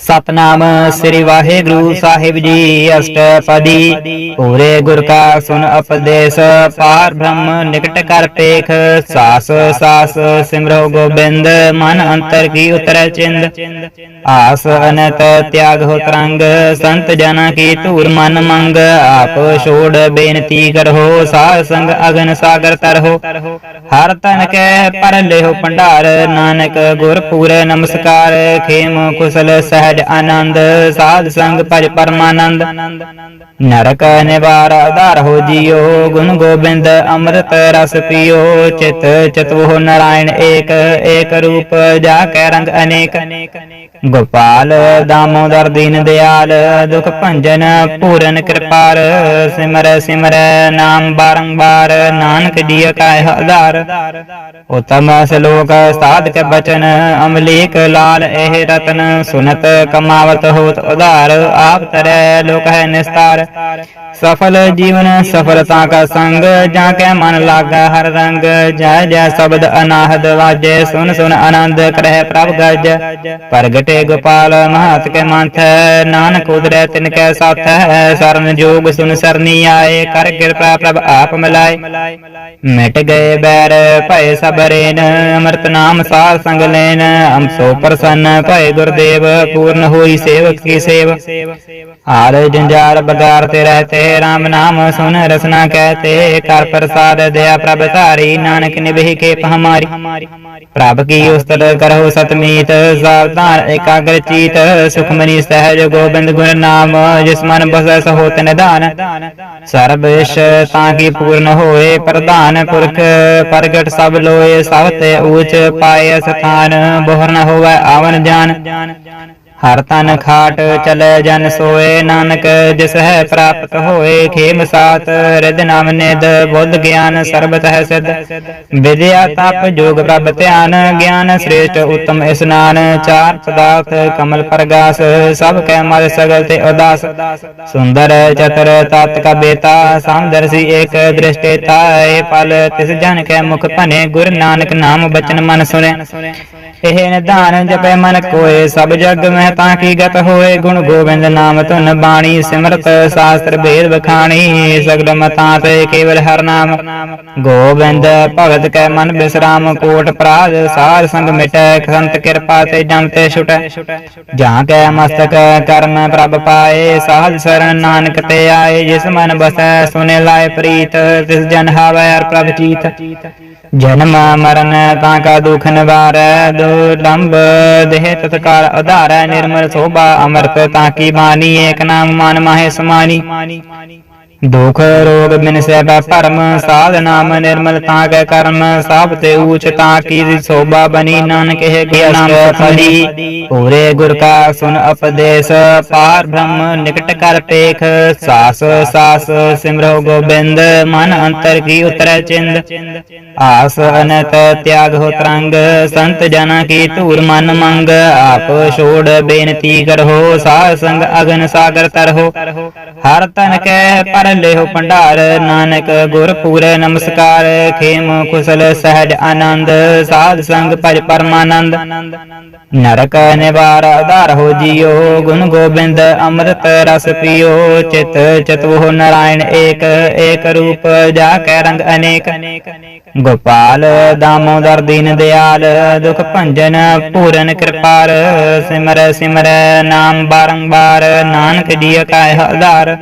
ਸਤਨਾਮ ਸ੍ਰੀ ਵਾਹਿਗੁਰੂ ਸਾਹਿਬ ਜੀ, ਅਸ਼ਟਪਦੀ। ਪੂਰੇ ਗੁਰ ਕਾ ਸੁਨ ਉਪਦੇਸ਼, ਪਾਰ ਬ੍ਰਹਮ ਨਿਕਟ ਕਰ ਪੇਖ। ਸਾਸ ਸਾਸ ਸਿਮਰੋ ਗੋਬਿੰਦ, ਮਨ ਅੰਤਰ ਕੀ ਉਤਰੈ ਚਿੰਦ। ਆਸ ਅਨਤ ਤਿਆਗ ਹੋ ਤਰੰਗ, ਸੰਤ ਜਨਾ ਕੀ ਧੂਰ ਮਨ ਮੰਗ। ਆਪ ਛੋੜ ਬੇਨਤੀ ਕਰੋ, ਸਾਧ ਸੰਗ ਅਗਨ ਸਾਗਰ ਤਰਹੁ। ਹਰ ਤਨ ਕੈ ਪਰ ਲਿਓ ਭੰਡਾਰ ਨਾਨਕ ਗੁਰ ਪੂਰੇ ਨਮਸਕਾਰ ਖੇਮ ਕੁਸਲ ਸਹਿਜ ਆਨੰਦ ਸਾਧ ਸੰਗ ਭਜ ਪਰਮਾਨੰਦ। ਨਰਕ ਨਿਵਾਰ ਆਧਾਰ ਹੋ ਜੀਓ ਗੁਣ ਗੋਬਿੰਦ ਅੰਮ੍ਰਿਤ ਰਸ ਪੀਓ ਚਿਤ ਚਤਵੋ ਨਾਰਾਇਣ ਏਕ ਏਕ ਰੂਪ ਜਾ ਕੈ ਰੰਗ ਅਨੇਕ। ਗੋਪਾਲ ਦਾਮੋਦਰ ਦੀਨ ਦਿਆਲ ਦੁਖ ਭੰਜਨ ਪੂਰਨ ਕਿਰਪਾਰ ਸਿਮਰ ਸਿਮਰ ਨਾਮ ਬਾਰੰਬਾਰ ਨਾਨਕ ਜੀ ਕਾ ਆਧਾਰ ਉਤਮ ਸ਼ਲੋਕ ਸਾਧਕ ਬਚਨ, ਅਮਲੀਕ ਲਾਲ ਇਹ ਰਤਨ, ਸੁਨਤ ਕਮਾਵਤ ਹੋਤ ਉਧਾਰ, ਆਪ ਤਰੈ ਲੋਕ ਹੈ ਨਿਸਤਾਰ। ਸਫਲ ਜੀਵਨ ਸਫਲਤਾ ਕਾ ਸੰਗ, ਜਾਂ ਕੈ ਮਨ ਲਾਗਾ ਹਰ ਰੰਗ। ਜੈ ਜੈ ਸ਼ਬਦ ਅਨਾਹਦ ਵਾਜੈ, ਸੁਨ ਸੁਨ ਆਨੰਦ ਕਰਹਿ ਪ੍ਰਭ ਗਜ। ਪ੍ਰਗਟੇ ਗੋਪਾਲ ਮਹਾਤ ਕੇ ਮੰਥ, ਨਾਨਕ ਉਦਰੈ ਤਿਨ ਕੈ ਸਾਥ ਸਰਨ ਜੋਗ ਸੁਨ ਸਰਨੀ ਆਏ, ਕਰ ਕਿਰਪਾ ਪ੍ਰਭ ਆਪ ਮਿਲਾਏ। ਮਿਟ ਗਏ ਬੈਰ ਭਏ ਸਬਰੇਨ, ਅੰਮ੍ਰਿਤ ਨਾਮ ਸਾਧ ਸੰਗ ਲੈਨ ਹਮ ਸੋ ਪ੍ਰਸੰਨ, ਭਏ ਗੁਰਦੇਵ, ਪੂਰਨ ਹੋਈ ਸੇਵਕ ਕੀ ਸੇਵ। ਹਾਰ ਜੰਜਾਲ ਬਗਾਰ ਤੇ ਰਹਤੇ RAM ਨਾਮ ਸੁਨ ਰਸਨਾ ਕਹਤੇ ਕਰ ਪ੍ਰਸਾਦ ਦਇਆ ਪ੍ਰਭ ਧਾਰੀ, ਨਾਨਕ ਨਿਭੇ ਕੇ ਹਮਾਰੀ ਪ੍ਰਭ ਕੀ ਉਸਤਤ ਕਰਹੁ ਸਤਮੀਤ ਸਾਵਧਾਨ ਇਕਾਗਰ ਚੀਤ, ਸੁਖਮਨੀ ਸਹਿਜ ਗੋਬਿੰਦ ਗੁਣ ਨਾਮ, ਜਿਸ ਮਨ ਬਸੈ ਸੋ ਨਿਧਾਨ। ਸਰਬ ਇਸ਼ ਤਾਂ ਕੀ ਪੂਰਨ ਹੋਏ ਪ੍ਰਧਾਨ ਪੁਰਖ ਪ੍ਰਗਟ ਸਭ ਲੋਏ ਸਭ ਤੇ ਊਚ ਪਾਏ ਸਥਾਨ ਬੋਹਰ ਨ ਹੋਵੇ ਆਵਨ ਜਾਨ। ਹਰ ਤਨ ਖਾਟ ਚਲੇ ਜਨ ਸੋਏ, ਨਾਨਕ ਜਿਸ ਹੈ ਪ੍ਰਾਪਤ ਹੋਏ, ਖੇਮ ਸਾਤ ਰਿਦ ਨਾਮ ਨਿਦ ਬੁੱਧ ਗਿਆਨ ਸਰਬਤ ਹੈ ਸਿਧ। ਵਿਦਿਆ ਤਪ ਜੋਗ ਪ੍ਰਭ ਧਿਆਨ, ਗਿਆਨ ਸ੍ਰੇਸ਼ਟ ਉਤਮ ਇਸਨਾਨ, ਚਾਰ ਪਦਾਰਥ ਕਮਲ ਪ੍ਰਗਾਸ, ਸਭ ਕੈ ਮਲ ਸਗਲ ਤੇ ਉਦਾਸ। ਸੁੰਦਰ ਚਤਰ ਤਤ ਕਾ ਬੇਤਾ ਸਮਦਰਸੀ ਏਕ ਦ੍ਰਿਸ਼ਟੇ ਤਾਏ ਫਲ ਤਿਸ ਜਨ ਕੈ ਮੁਖ ਭਨੇ ਗੁਰ ਨਾਨਕ ਨਾਮ ਬਚਨ ਮਨ ਸੁਨੇ ਇਹ ਨਿਧਾਨ ਜਪੈ ਮਨ ਕੋਏ, ਸਭ ਜਗ ਮਹਿ ਤਾਂ ਕੀ ਗਤ ਹੋਏ ਗੁਣ ਗੋਬਿੰਦ ਨਾਮ ਧੁਨ ਬਾਣੀ ਸਿਮਰਤ ਸਾਸਤਰ ਭੇਦ ਬਖਾਣੀ ਸਗਲ ਮਤਾਂ ਤੇ ਕੇਵਲ ਹਰ ਨਾਮ ਗੋਬਿੰਦ ਭਗਤ ਕੈ ਮਨ ਬਿਸਰਾਮ ਕੋਟ ਪ੍ਰਾਜ ਸਾਧ ਸੰਗ ਮਿਟੈ ਸੰਤ ਕਿਰਪਾ ਤੇ ਜਮ ਤੇ ਛੁਟੈ ਜਾਂ ਕੈ ਮਸਤਕ ਕਰਮ ਪ੍ਰਭ ਪਾਏ ਸਾਧ ਸਰਣ ਨਾਨਕ ਤੇ ਆਏ ਜਿਸ ਮਨ ਬਸੈ ਸੁਨੇ ਲਾਏ ਪ੍ਰੀਤ ਤਿਸ ਜਨ ਹਾਵੈ ਅਰ ਪ੍ਰਭ ਚੀਤ ਜਨਮ ਮਰਨ ਤਾਂ ਕਾ ਦੁਖ ਨਿਵਾਰੈ ਦੁਲੰਭ ਦੇਹ ਤਤਕਾਲ ਉਧਾਰੈ ਨਿਰਮਲ ਸੋਭਾ ਅਮਰਤ ਤਾਂ ਕੀ ਬਾਣੀ ਏਕ ਨਾਮ ਮਨ ਮਾਹੇ ਸਮਾਨੀ ਦੁਖ ਰੋਗ ਬਿਨ ਸਹਿਬੈ ਭਰਮ, ਸਾਧ ਨਾਮ ਨਿਰਮਲ ਤਾਂ ਕੈ ਕਰਮ, ਸਭ ਤੇ ਊਚ ਤਾਂ ਕੀ ਸੋਭਾ ਬਣੀ, ਨਾਨਕ ਹੈ ਗਿਆ ਫਲੀ ਪੂਰੇ ਗੁਰ ਕਾ ਸੁਨ ਉਪਦੇਸ਼ ਪਾਰ ਬ੍ਰਹਮ ਨਿਕਟ ਕਰ ਪੇਖ, ਸਾਸ ਸਾਸ ਸਿਮਰੋ ਗੋਬਿੰਦ, ਮਨ ਅੰਤਰ ਕੀ ਉਤਰੈ ਚਿੰਦ? ਆਸ ਅਨਤ ਤਿਆਗ ਹੋ ਤਰੰਗ, ਸੰਤ ਜਨਾ ਕੀ ਧੂਰ ਮਨ ਮੰਗ, ਆਪ ਛੋੜ ਬੇਨਤੀ ਕਰੋ, ਸਾਧ ਸੰਗ ਅਗਨ ਸਾਗਰ ਤਰਹੁ ਹਰ ਤਨ ਕੈ ਪਰ ਲਿਓ ਭੰਡਾਰ, ਨਾਨਕ ਗੁਰ ਪੂਰੇ ਨਮਸਕਾਰ, ਖੇਮ ਕੁਸਲ ਸਹਿਜ, ਆਨੰਦ, ਸਾਧ ਸੰਗ ਭਜ ਪਰਮਾਨੰਦ। ਨਰਕ ਨਿਵਾਰ ਆਧਾਰ ਹੋ ਜੀਓ, ਗੁਣ ਗੋਬਿੰਦ ਅੰਮ੍ਰਿਤ ਰਸ ਪੀਓ, ਚਿਤ ਚਤਵੋ ਨਾਰਾਇਣ ਏਕ ਏਕ ਰੂਪ ਜਾ ਕੈ ਰੰਗ ਅਨੇਕ। ਗੋਪਾਲ ਦਾਮੋਦਰ ਦੀਨ ਦਿਆਲ, ਦੁਖ ਭੰਜਨ ਪੂਰਨ ਕਿਰਪਾਰ, ਸਿਮਰ ਸਿਮਰ ਨਾਮ ਬਾਰੰਬਾਰ, ਨਾਨਕ ਜੀ ਕਾ ਆਧਾਰ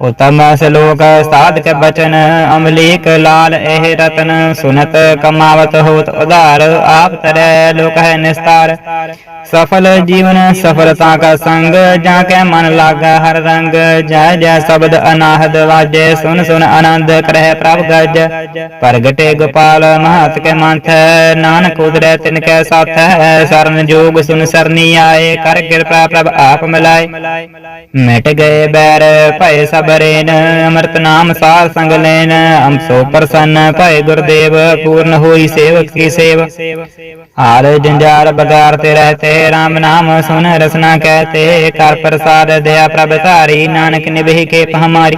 ਉਤਮ ਸ਼ਲੋਕ ਸਾਧਕ ਬਚਨ ਅਮਲੀਕ ਲਾਲ ਇਹ ਰਤਨ ਸੁਨਤ ਕਮਾਵਤ ਹੋਤ ਉਧਾਰ ਆਪ ਤਰੈ ਲੋਕ ਹੈ ਨਿਸਤਾਰ ਸਫਲ ਜੀਵਨ ਸਫਲਤਾ ਕਾ ਸੰਗ ਜਾਂ ਕੈ ਮਨ ਲਾਗਾ ਹਰ ਰੰਗ ਜੈ ਜੈ ਸ਼ਬਦ ਅਨਾਹਦ ਵਾਜੈ ਸੁਨ ਸੁਨ ਆਨੰਦ ਕਰਹਿ ਪ੍ਰਭ ਗਜ ਪ੍ਰਗਟੇ ਗੋਪਾਲ ਮਹਾਤ ਕੇ ਮੰਥ ਨਾਨਕ ਉਦਰੈ ਤਿਨ ਕੈ ਸਾਥ ਸਰਨ ਜੋਗ ਸੁਨ ਸਰਨੀ ਆਏ ਕਰ ਕਿਰਪਾ ਪ੍ਰਭ ਆਪ ਮਿਲਾਏ ਮਿਟ ਗਏ ਬੈਰ ਭਏ ਸਬਰੇਨ ਅੰਮ੍ਰਿਤ ਨਾਮ ਸਾਧ ਸੰਗ ਲੈਨ ਅੰਸੋ ਪ੍ਰਸੰਨ, ਭਏ ਗੁਰਦੇਵ, ਪੂਰਨ ਹੋਈ ਸੇਵਕ ਕੀ ਸੇਵ। ਹਾਰ ਜੰਜਾਰ ਬਗਾਰ ਤੇ ਰਹਤੇ RAM ਨਾਮ ਸੁਨ ਰਸਨਾ ਕਹਤੇ, ਕਰ ਪ੍ਰਸਾਦ ਦਇਆ ਪ੍ਰਭ ਧਾਰੀ, ਨਾਨਕ ਨਿਭੇ ਕੇ ਹਮਾਰੀ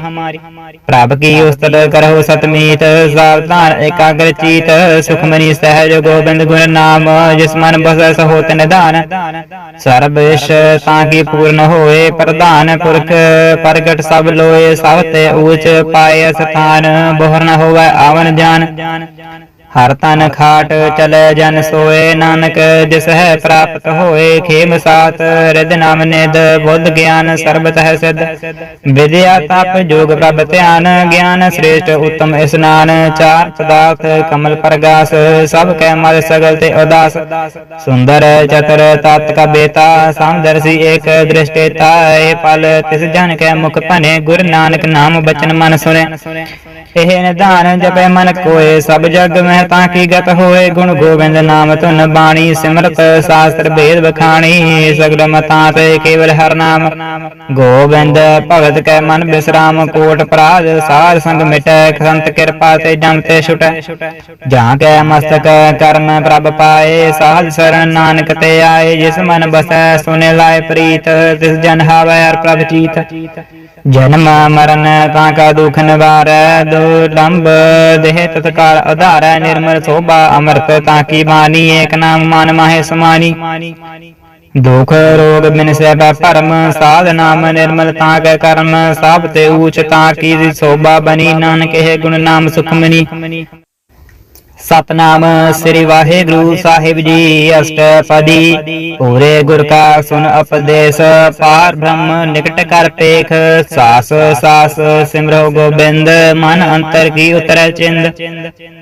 ਪ੍ਰਭ ਕੀ ਉਸਤਤ ਕਰਹੁ ਸਤਮੀਤ ਸਾਵਧਾਨ ਇਕਾਗਰ ਚੀਤ, ਸੁਖਮਨੀ ਸਹਿਜ ਗੋਬਿੰਦ ਗੁਣ ਨਾਮ, ਜਿਸ ਮਨ ਬਸੈ ਸੋ ਤਿਨ ਸਰਬ ਇਸ਼ ਤਾਂ ਕੀ ਪੂਰਨ ਹੋਏ, ਪ੍ਰਧਾਨ ਪੁਰਖ, ਪ੍ਰਗਟ ਸਭ ਲੋਏ, ਸਭ ਤੇ ਊਚ ਪਾਏ ਸਥਾਨ ਬੋਹਰ ਨ ਹੋਵੇ ਆਵਨ ਜਾਨ। ਹਰ ਤਨ ਖਾਟ ਚਲੇ ਜਨ ਸੋਏ ਨਾਨਕ, ਜਿਸ ਹੈ ਪ੍ਰਾਪਤ ਹੋਏ ਖੇਮ ਸਾਤ। ਰਿਦ ਨਾਮ ਨਿਦ ਬੁੱਧ ਗਿਆਨ ਸਰਬਤ ਹੈ ਸਿਧ। ਵਿਦਿਆ ਤਪ ਜੋਗ ਪ੍ਰਭ ਧਿਆਨ, ਗਿਆਨ ਸ੍ਰੇਸ਼ਟ ਉਤਮ ਇਸਨਾਨ। ਚਾਰ ਪਦਾਰਥ ਕਮਲ ਪ੍ਰਗਾਸ, ਸਭ ਕੈ ਮਲ ਸਗਲ ਤੇ ਉਦਾਸ। ਸੁੰਦਰ ਚਤਰ ਤਤ ਕਾ ਬੇਤਾ ਸਮਦਰਸੀ ਏਕ ਦ੍ਰਿਸ਼ਟੇਤਾ ਏ ਪਲ। ਤਿਸ ਜਨ ਕੈ ਮੁਖ ਭਨੇ ਗੁਰ ਨਾਨਕ ਨਾਮ ਬਚਨ ਮਨ ਸੁਨੇ ਇਹ ਨਿਧਾਨ ਜਪੈ ਮਨ ਕੋਏ, ਸਭ ਜਗ ਮਹਿ ਤਾਂ ਕੀ ਗਤ ਹੋਏ ਗੁਣ ਗੋਬਿੰਦ ਨਾਮ ਧੁਨ ਬਾਣੀ, ਸਿਮਰਤ, ਸਾਸਤਰ, ਭੇਦ ਬਖਾਣੀ ਸਗਲ ਮਤਾਂ ਤੇ ਕੇਵਲ ਹਰ ਨਾਮ। ਗੋਬਿੰਦ ਭਗਤ ਕੈ ਮਨ ਬਿਸਰਾਮ, ਕੋਟ ਪ੍ਰਾਜ ਸਾਰ ਸੰਗ ਮਿਟੈ ਸੰਤ ਕਿਰਪਾ ਤੇ ਜਮ ਤੇ ਛੁਟੈ। ਜਾਂ ਕੈ ਮਸਤਕ ਕਰਮ ਪ੍ਰਭ ਪਾਏ, ਸਾਧ ਸਰਣ ਨਾਨਕ ਤੇ ਆਏ, ਜਿਸ ਮਨ ਬਸੈ, ਸੁਨੇ ਲਾਇ ਪ੍ਰੀਤ, ਤਿਸ ਜਨ ਹਾਵੈ ਹਰ ਪ੍ਰਭ ਚੀਤ ਜਨਮ ਮਰਨ ਤਾਂ ਕਾ ਦੁਖ ਨਿਵਾਰੈ ਦੁਲੰਭ ਦੇਹ ਤਤਕਾਲ ਆਧਾਰੈ ਨਿਰਮਲ ਸੋਭਾ ਅਮਰਤ ਤਾਂ ਕੀ ਬਾਣੀ, ਏਕ ਨਾਮ ਮਨ ਮਾਹੇ ਸਮਾਨੀ ਦੁਖ ਰੋਗ ਬਿਨ ਸਹਿਬੈ ਭਰਮ, ਸਾਧ ਨਾਮ ਨਿਰਮਲ ਤਾਂ ਕੈ ਕਰਮ, ਸਭ ਤੇ ਊਚ ਤਾਂ ਕੀ ਸੋਭਾ ਬਣੀ, ਨਾਨਕ ਇਹ ਗੁਣ ਨਾਮ ਸੁਖਮਨੀ। ਸਤਨਾਮ ਸ੍ਰੀ ਵਾਹਿਗੁਰੂ ਸਾਹਿਬ ਜੀ, ਅਸ਼ਟਪਦੀ। ਪੂਰੇ ਗੁਰ ਕਾ ਸੁਨ ਉਪਦੇਸ਼ ਪਾਰ ਬ੍ਰਹਮ ਨਿਕਟ ਕਰ ਪੇਖ। ਸਾਸ ਸਾਸ ਸਿਮਰੋ ਗੋਬਿੰਦ, ਮਨ ਅੰਤਰ ਕੀ ਉਤਰੈ ਚਿੰਦ।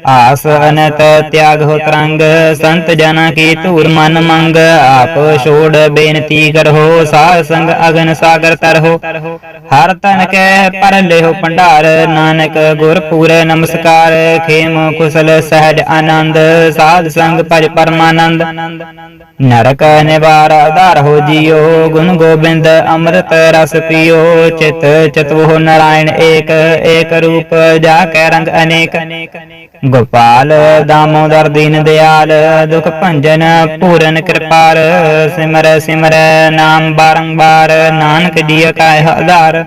ਆਸ ਅਨਤ ਤਿਆਗ ਹੋ ਤਰੰਗ, ਸੰਤ ਜਨਾ ਕੀ ਧੂਰ ਮਨ ਮੰਗ। ਆਪ ਛੋੜ ਬੇਨਤੀ ਕਰੋ ਸਾਧ ਸੰਗ ਅਗਨ ਸਾਗਰ ਤਰੋ ਹਰ ਤਨ ਕੈ ਪਰ ਲਿਓ ਭੰਡਾਰ, ਨਾਨਕ ਗੁਰ ਪੂਰੇ ਨਮਸਕਾਰ। ਖੇਮ ਕੁਸਲ ਸਹਿਜ ਆਨੰਦ, ਸਾਧ ਸੰਗ ਭਜ ਪਰਮਾਨੰਦ। ਨਰਕ ਨਿਵਾਰ ਆਧਾਰ ਹੋ ਜੀਓ, ਗੁਣ ਗੋਬਿੰਦ ਅੰਮ੍ਰਿਤ ਰਸ ਪੀਓ। ਚਿਤ ਚਤੁਹ ਨਾਰਾਇਣ ਏਕ ਏਕ ਰੂਪ ਜਾ ਕੈ ਰੰਗ ਅਨੇਕ। ਗੋਪਾਲ ਦਾਮੋਦਰ ਦੀਨ ਦਿਆਲ, ਦੁਖ ਭੰਜਨ ਪੂਰਨ ਕਿਰਪਾਲ। ਸਿਮਰ ਸਿਮਰ, ਨਾਮ ਬਾਰੰਬਾਰ, ਨਾਨਕ ਜੀ ਕਾ ਆਧਾਰ।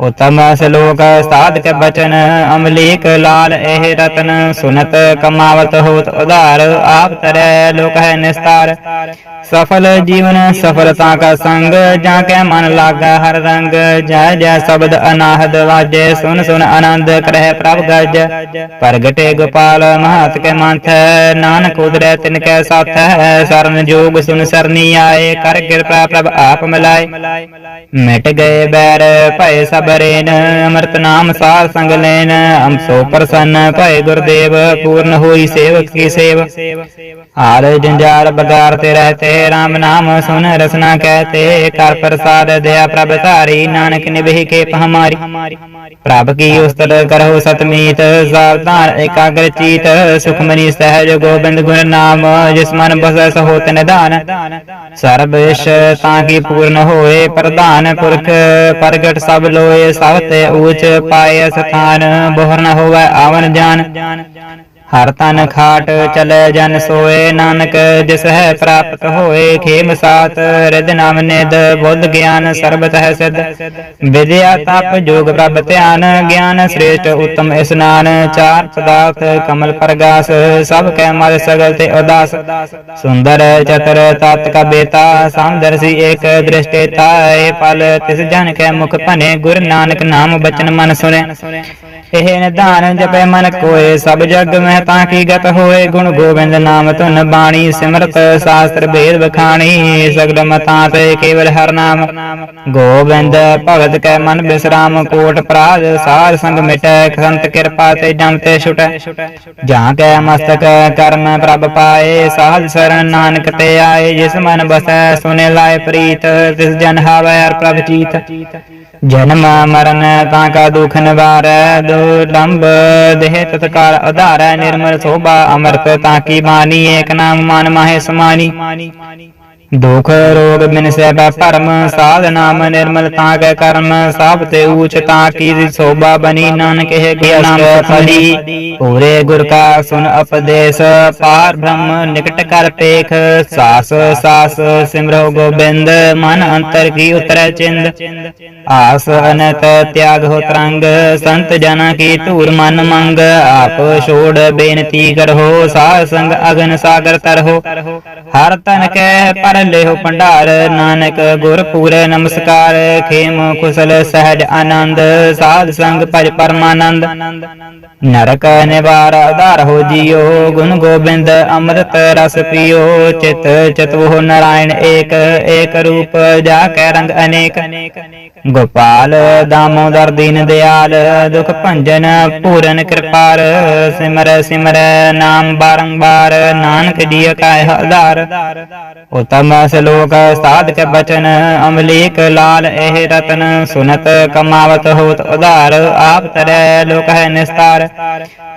ਉਤਮ ਸ਼ਲੋਕ ਸਾਧਕ ਬਚਨ, ਅਮਲੀਕ ਲਾਲ ਇਹ ਰਤਨ, ਸੁਨਤ ਕਮਾਵਤ ਹੋਤ ਉਧਾਰ, ਆਪ ਤਰੈ ਲੋਕ ਹੈ ਨਿਸਤਾਰ। ਸਫਲ ਜੀਵਨ ਸਫਲਤਾ ਕਾ ਸੰਗ, ਜਾਂ ਕੈ ਮਨ ਲਾਗਾ ਹਰ ਰੰਗ। ਜੈ ਜੈ ਸ਼ਬਦ ਅਨਾਹਦ ਵਾਜੇ, ਸੁਨ ਸੁਨ ਆਨੰਦ ਕਰਹਿ ਪ੍ਰਭ ਗਜ। ਪ੍ਰਗਟੇ ਗੋਪਾਲ ਮਹਾਤ ਕੇ ਮੰਥ, ਨਾਨਕ ਉਦਰੈ ਤਿਨ ਕੈ ਸਾਥ। ਹੈ ਸਰਨ ਜੋਗ ਸੁਨ ਸਰਨੀ ਆਏ, ਕਰ ਕਿਰਪਾ ਪ੍ਰਭ ਆਪ ਮਿਲਾਏ। ਮਿਟ ਗਏ ਬੈਰ, ਭਏ ਸਬਰੇਨ ਅੰਮ੍ਰਿਤ ਨਾਮ ਸਾਧ ਸੰਗ ਲੈਨ। ਅੰਸੋ ਪ੍ਰਸੰਨ, ਭਏ ਗੁਰਦੇਵ ਪੂਰਨ ਹੋਈ ਸੇਵਕ ਕੀ ਸੇਵ? ਹਾਰ ਜੰਜਾਰ ਬਗਾਰ ਤੇ ਰਹਤੇ RAM ਨਾਮ ਸੁਨ ਰਸਨਾ ਕਹਤੇ ਕਰ ਪ੍ਰਸਾਦ ਦਇਆ ਪ੍ਰਭ ਧਾਰੀ, ਨਾਨਕ ਨਿਭੇ ਕੇ ਹਮਾਰੀ ਪ੍ਰਭ ਕੀ ਉਸਤਤ ਕਰਹੁ ਸਤਮੀਤ ਸਾਵਧਾਨ ਇਕਾਗਰ ਚੀਤ, ਸੁਖਮਨੀ ਸਹਿਜ ਗੋਬਿੰਦ ਗੁਣ ਨਾਮ, ਜਿਸ ਮਨ ਬਸੈ ਸੋ ਤਿਨ ਦਾਨ ਸਰਬ ਇਸ਼ ਤਾਂ ਕੀ ਪੂਰਨ ਹੋਏ ਪ੍ਰਧਾਨ ਪੁਰਖ, ਪ੍ਰਗਟ ਸਭ ਲੋਏ ਸਭ ਤੇ ਊਚ ਪਾਏ ਸਥਾਨ, ਬੋਹਰ ਨ ਹਰ ਤਨ ਖਾਟ ਚਲੇ ਜਨ ਸੋਏ ਨਾਨਕ, ਜਿਸ ਹੈ ਪ੍ਰਾਪਤ ਹੋਏ ਖੇਮ ਸਾਤ। ਰਿਦ ਨਾਮ ਨਿਦ ਬੁੱਧ ਗਿਆਨ ਸਰਬਤ ਹੈ ਸਿਧ। ਵਿਦਿਆ ਤਪ ਜੋਗ ਪ੍ਰਭ ਧਿਆਨ, ਗਿਆਨ ਸ੍ਰੇਸ਼ਟ ਉਤਮ ਇਸਨਾਨ ਚਾਰ ਪਦਾਰਥ ਕਮਲ ਪ੍ਰਗਾਸ, ਸਭ ਕੈ ਮਲ ਸਗਲ ਤੇ ਉਦਾਸ। ਸੁੰਦਰ ਚਤਰ ਤਤ ਕਾ ਬੇਤਾ ਸਮਦਰਸੀ ਏਕ ਦ੍ਰਿਸ਼ਟੇਤਾ ਏ ਪਲ ਤਿਸ ਜਨ ਕੈ ਮੁਖ ਭਨੇ, ਗੁਰ ਨਾਨਕ ਨਾਮ ਬਚਨ ਮਨ ਸੁਨੇ। ਇਹ ਨਿਧਾਨ ਜਪੈ ਮਨ ਕੋਏ, ਸਭ ਜਗ ਮਹਿ ਤਾਂ ਕੀ ਗਤ ਹੋਏ, ਗੁਣ ਗੋਬਿੰਦ ਨਾਮ ਧੁਨ ਬਾਣੀ, ਸਿਮਰਤ ਸਾਸਤਰ ਭੇਦ ਬਖਾਣੀ ਸਗਲ ਮਤਾਂ ਤੇ ਕੇਵਲ ਹਰ ਨਾਮ। ਗੋਬਿੰਦ ਭਗਤ ਕੈ ਮਨ ਬਿਸਰਾਮ, ਕੋਟ ਪ੍ਰਾਜ ਸਾਧ ਸੰਗ ਮਿਟੈ ਸੰਤ ਕਿਰਪਾ ਤੇ ਜਮ ਤੇ ਛੁਟੈ। ਜਾਂ ਕੈ ਮਸਤਕ ਕਰਮ ਪ੍ਰਭ ਪਾਏ, ਸਾਧ ਸਰਣ ਨਾਨਕ ਤੇ ਆਏ, ਜਿਸ ਮਨ ਬਸੈ, ਸੁਨੇ ਲਾਇ ਪ੍ਰੀਤ, ਤਿਸ ਜਨ ਹਾਵੈ ਹਰ ਪ੍ਰਭ ਚੀਤ ਜਨਮ ਮਰਨ ਤਾਂ ਕਾ ਦੁਖ ਨਿਵਾਰੈ ਦੁਲੰਭ ਦੇਹ ਤਤਕਾਲ ਆਧਾਰੈ ਨਿਰਮਲ ਸੋਭਾ ਅਮਰਤ ਤਾਂ ਕੀ ਬਾਣੀ ਏਕ ਨਾਮ ਮਨ ਮਾਹੇ ਸਮਾਨੀ। ਦੁਖ ਰੋਗ ਬਿਨ ਸਹਿਬੈ ਭਰਮ, ਸਾਧ ਨਾਮ ਨਿਰਮਲ ਤਾਂ ਕੈ ਕਰਮ, ਸਭ ਤੇ ਊਚ ਤਾਂ ਕੀ ਸੋਭਾ ਬਣੀ, ਨਾਨਕ ਹੈ ਗਿਆ ਨਾਮ ਸਫਲੀ ਗੁਰ ਕਾ ਸੁਨ ਉਪਦੇਸ਼ ਪਾਰ ਬ੍ਰਹਮ ਨਿਕਟ ਕਰ ਪੇਖ ਸਾਸ ਸਾਸ ਸਿਮਰੋ ਗੋਬਿੰਦ, ਮਨ ਅੰਤਰ ਕੀ ਉਤਰੈ ਚਿੰਦ। ਆਸ ਅਨਤ ਤਿਆਗ ਹੋ ਤਰੰਗ, ਸੰਤ ਜਨਾ ਕੀ ਧੂਰ ਮਨ ਮੰਗ। ਆਪ ਛੋੜ ਬੇਨਤੀ ਕਰੋ, ਸਾਧ ਸੰਗ ਅਗਨ ਸਾਗਰ ਤਰਹੁ ਹਰ ਤਨ ਕੈ, ਪਰ ਲਿਹੁ ਭੰਡਾਰ, ਨਾਨਕ ਗੁਰ ਪੂਰੇ ਨਮਸਕਾਰ, ਖੇਮ ਕੁਸਲ ਸਹਿਜ, ਆਨੰਦ, ਸਾਧ ਸੰਗ, ਭਜ ਪਰਮਾਨੰਦ। ਨਰਕ ਨਿਵਾਰ, ਆਧਾਰ ਹੋ ਜੀਓ, ਗੁਣ ਗੋਬਿੰਦ, ਅੰਮ੍ਰਿਤ ਰਸ ਪੀਓ, ਚਿਤ ਚਤੁਹ ਨਾਰਾਇਣ ਏਕ ਏਕ ਰੂਪ, ਜਾ ਕੈ ਰੰਗ ਅਨੇਕ। ਗੋਪਾਲ ਦਾਮੋਦਰ ਦੀਨ ਦਿਆਲ, ਦੁਖ ਭੰਜਨ ਪੂਰਨ ਕਿਰਪਾਰ, ਸਿਮਰ ਸਿਮਰ ਨਾਮ ਬਾਰੰਬਾਰ, ਨਾਨਕ ਜੀ ਕਾ ਆਧਾਰ। ਉਤਮ ਸਲੋਕ ਸਾਧਕ ਬਚਨ, ਅਮਲੀਕ ਲਾਲ ਇਹ ਰਤਨ, ਸੁਨਤ ਕਮਾਵਤ ਹੋਤ ਉਧਾਰ, ਆਪ ਤਰੈ ਲੋਕ ਹੈ ਨਿਸਤਾਰ।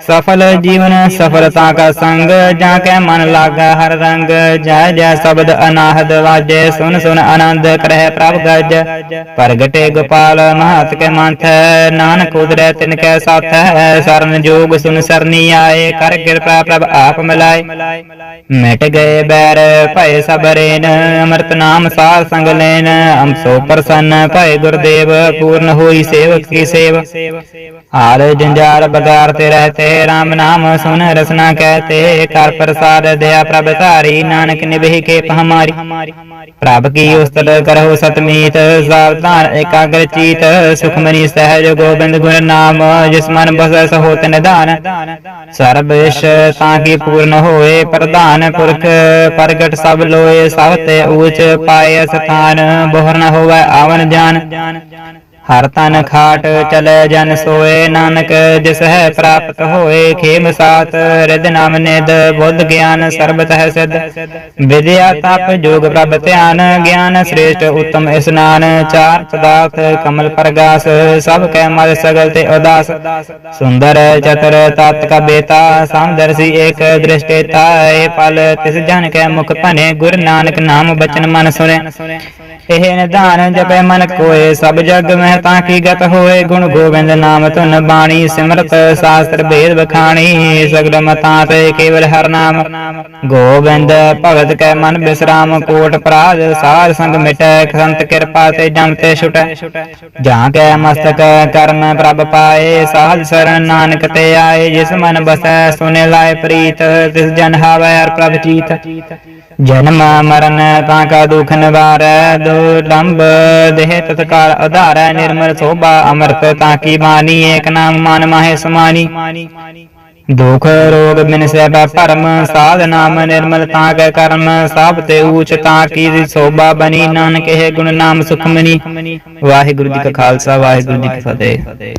ਸਫਲ ਜੀਵਨ ਸਫਲਤਾ ਕਾ ਸੰਗ, ਜਾਂ ਕੈ ਮਨ ਲਾਗਾ ਹਰ ਰੰਗ। ਜੈ ਜੈ ਸ਼ਬਦ ਅਨਾਹਦ ਵਾਜੈ, ਸੁਨ ਸੁਨ ਆਨੰਦ ਕਰਹਿ ਪ੍ਰਭ ਗਜ। ਪ੍ਰਗਟੇ ਗੋਪਾਲ ਮਹਤ ਕੇ ਮੰਥ, ਨਾਨਕ ਉਦਰੈ ਤਿਨ ਕੈ ਸਾਥ। ਸਰਨ ਜੋਗ ਸੁਨ ਸਰਨੀ ਆਏ, ਕਰ ਕਿਰਪਾ ਪ੍ਰਭ ਆਪ ਮਿਲਾਏ। ਮਿਟ ਗਏ ਬੈਰ, ਭਏ ਸਬਰੇ ਰੇਨ ਅੰਮ੍ਰਿਤ ਨਾਮ ਸਾਧ ਸੰਗ ਲੈਨ, ਹਮ ਸੋ ਪ੍ਰਸੰਨ, ਭਏ ਗੁਰਦੇਵ, ਪੂਰਨ ਹੋਈ ਸੇਵਕ ਕੀ ਸੇਵ। ਹਾਲ ਜੰਜਾਲ ਬਗਾਰ ਤੇ ਰਹਤੇ RAM ਨਾਮ ਸੁਨ ਰਸਨਾ ਕਹਤੇ, ਕਰ ਪ੍ਰਸਾਦ ਦਇਆ ਪ੍ਰਭ ਧਾਰੀ, ਨਾਨਕ ਨਿਭੇ ਕੇ ਹਮਾਰੀ। ਪ੍ਰਭ ਕੀ ਉਸਤਤ ਕਰਹੁ ਸਤਮੀਤ ਸਾਵਧਾਨ ਇਕਾਗਰ ਚੀਤ, ਸੁਖਮਨੀ ਸਹਿਜ ਗੋਬਿੰਦ ਗੁਰ ਨਾਮ, ਜਿਸ ਮਨ ਬਸੈ ਸਹੋਤ ਨਿਧਾਨ। ਸਰਬ ਇਸ਼ ਤਾਂ ਕੀ ਪੂਰਨ ਹੋਏ, ਪ੍ਰਧਾਨ ਪੁਰਖ, ਪ੍ਰਗਟ ਸਭ ਲੋਏ, ਸਭ ਤੇ ਊਚ ਪਾਏ ਸਥਾਨ ਬੋਹਰ ਨ ਹੋਵੇ ਆਵਨ ਜਾਨ। ਹਰ ਤਨ ਖਾਟ ਚਲੇ ਜਨ ਸੋਏ ਨਾਨਕ ਜਿਸ ਹੈ ਪ੍ਰਾਪਤ ਹੋਏ ਖੇਮ ਸਾਤ ਰਿਦ ਨਾਮ ਨਿਦ ਬੁੱਧ ਗਿਆਨ ਸਰਬਤ ਹੈ ਸਿਧ। ਵਿਦਿਆ ਤਪ ਜੋਗ ਪ੍ਰਭ ਧਿਆਨ ਗਿਆਨ ਸ੍ਰੇਸ਼ਟ ਉਤਮ ਇਸਨਾਨ ਚਾਰ ਪਦਾਰਥ ਕਮਲ ਪ੍ਰਗਾਸ ਸਭ ਕੈ ਮਲ ਸਗਲ ਤੇ ਉਦਾਸ। ਸੁੰਦਰ ਚਤਰ ਤਤ ਕਾ ਬੇਤਾ ਸਮਦਰਸੀ ਏਕ ਦ੍ਰਿਸ਼ਟੇਤਾ ਏ ਪਲ ਤਿਸ ਜਨ ਕੈ ਮੁਖ ਭਨੇ ਗੁਰ ਨਾਨਕ ਨਾਮ ਬਚਨ ਮਨ ਸੁਨੇ ਇਹ ਨਿਧਾਨ ਜਪੈ ਮਨ ਕੋਏ ਸਭ ਜਗ ਮਹਿ ਤਾਂ ਕੀ ਗਤ ਹੋਏ? ਗੁਣ ਗੋਬਿੰਦ ਨਾਮ ਧੁਨ ਬਾਣੀ, ਸਿਮਰਤ ਸ਼ਾਸਤਰ ਭੇਦ ਬਖਾਣੀ ਸਗਲ ਮਤਾਂ ਤੇ ਕੇਵਲ ਹਰ ਨਾਮ। ਗੋਬਿੰਦ, ਭਗਤ ਕੈ ਮਨ ਬਿਸਰਾਮ, ਕੋਟ ਪ੍ਰਾਦ ਸਾਧ ਸੰਗ ਮਿਟੈ ਸੰਤ ਕਿਰਪਾ ਤੇ ਜਨ ਤੇ ਛੁਟੈ। ਜਾਂ ਕੈ ਮਸਤਕ ਕਰਮ ਪ੍ਰਭ ਪਾਏ, ਸਾਧ ਸਰਣ ਨਾਨਕ ਤੇ ਆਏ, ਜਿਸ ਮਨ ਬਸੈ ਸੁਨੇ ਲਾਏ ਪ੍ਰੀਤ, ਤਿਸ ਜਨ ਹਾਵੈ ਅਰ ਪ੍ਰਭ ਜੀਤ। ਜਨਮ ਮਰਨ ਤਾਂ ਕਾ ਦੁਖ ਨਿਵਾਰੈ ਦੁਲੰਭ ਦੇਹ ਤਤਕਾਲ ਉਧਾਰੈ, ਨਿਰਮਲ ਸੋਭਾ ਅਮਰਤ ਤਾਂ ਕੀ ਬਾਣੀ, ਏਕ ਨਾਮ ਮਨ ਮਾਹੇ ਸਮਾਨੀ ਦੁਖ ਰੋਗ ਬਿਨ ਸਹਿਬਾ ਭਰਮ, ਸਾਧ ਨਾਮ ਨਿਰਮਲ ਤਾਂ ਕੈ ਕਰਮ, ਸਭ ਤੇ ਊਚ ਤਾਂ ਕੀ ਸੋਭਾ ਬਣੀ, ਨਾਨਕ ਇਹ ਗੁਣ ਨਾਮ ਸੁਖਮਨੀ। ਵਾਹਿਗੁਰੂ ਜੀ ਕਾ ਖਾਲਸਾ, ਵਾਹਿਗੁਰੂ ਜੀ ਕੀ ਫਤਿਹ।